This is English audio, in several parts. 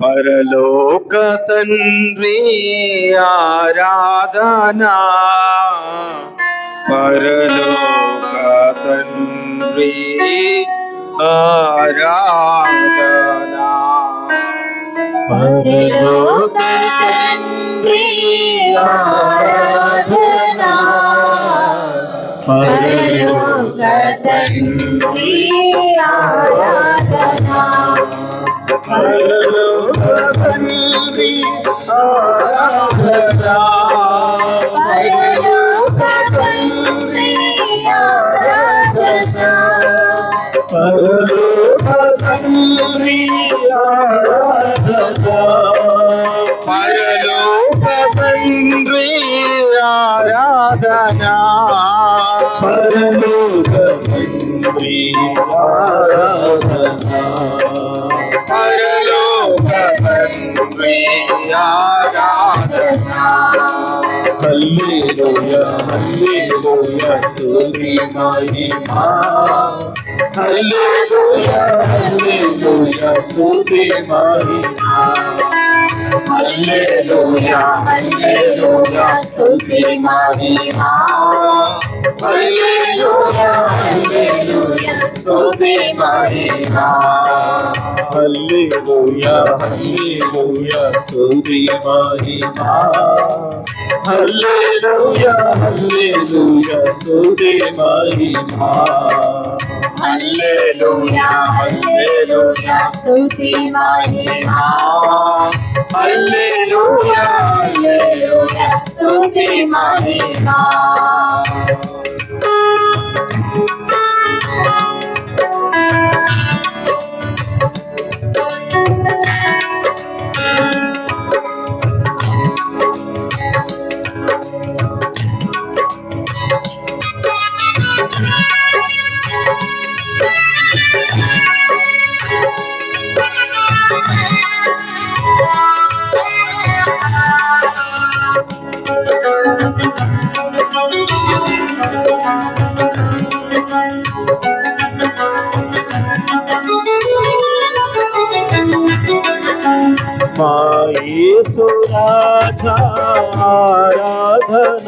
పరలోక తండ్రి ఆరాధనా పరలోక తండ్రి ఆరాధనా పరలోక తండ్రి ఆరాధనా పరలోక తండ్రి ఆరాధనా సర్వలోకసంగి ఆరాధసా సర్వలోకసంగి ఆరాధసా పరలోకసంగి ఆరాధసా పరలోకసంగి ఆరాధనా పరలోకసంగి ఆరాధనా. Hallelujah, hallelujah, stuti mahima. Hallelujah, hallelujah, stuti mahima. Alleluia, Alleluia, स्तुति महिमा Alleluia, Alleluia, स्तुति महिमा Alleluia, Alleluia, स्तुति महिमा Alleluia, Alleluia, स्तुति महिमा Alleluia, Alleluia, స్తుతి మహిమ Alleluia, Alleluia, స్తుతి మహిమ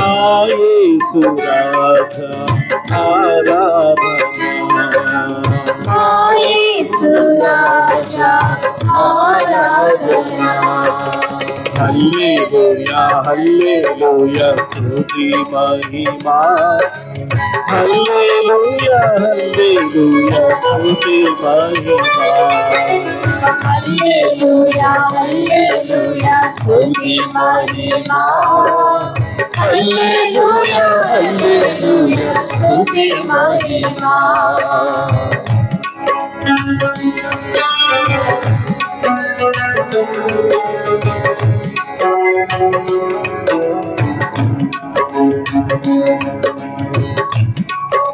आए सुराधा आराधना आए हल्ले बोया हल्ले बोया स्तुति महिमा। Hallelujah, Hallelujah, Santi Mahima. Hallelujah, Hallelujah, Santi Mahima. Hallelujah, Hallelujah, Santi Mahima.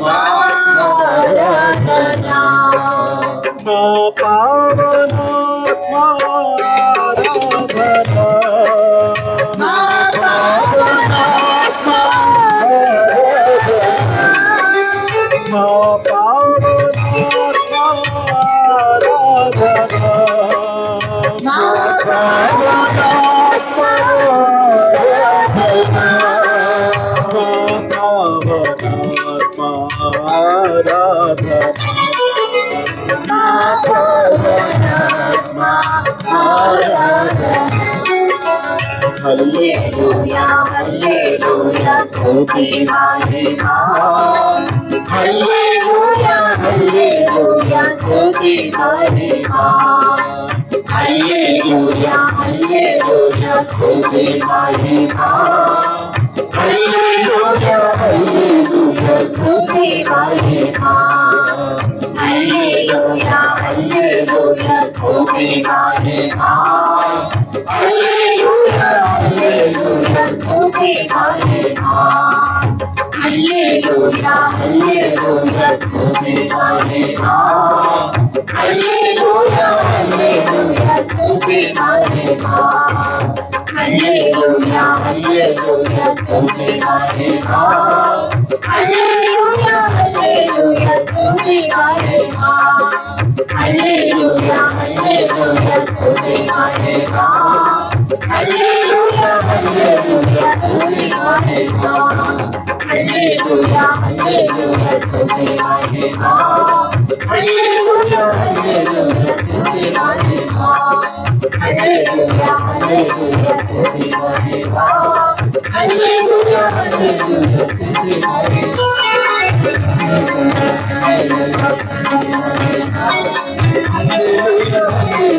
Ma, ma, ma, Hallelujah, Hallelujah, Suti Mahima. Hallelujah, Hallelujah, Suti Mahima. Hallelujah, Hallelujah, Suti Mahima. Hallelujah. స్తుతి మహిమా హల్లెలూయా హల్లెలూయా స్తుతి మహిమా హల్లెలూయా హల్లెలూయా స్తుతి మహిమా హల్లెలూయా Alleluia, Alleluia, zu dir meine Tat. Alleluia, Alleluia, zu dir meine Tat. Alleluia, Alleluia, zu dir meine Tat. Alleluia, Alleluia, Hallelujah, hallelujah, holy are Hallelujah, Hallelujah, hallelujah, holy are Hallelujah, Hallelujah, hallelujah, holy are Hallelujah, Hallelujah, hallelujah, holy are Hallelujah, Hallelujah, hallelujah, holy are Hallelujah, Hallelujah, hallelujah, holy are thou.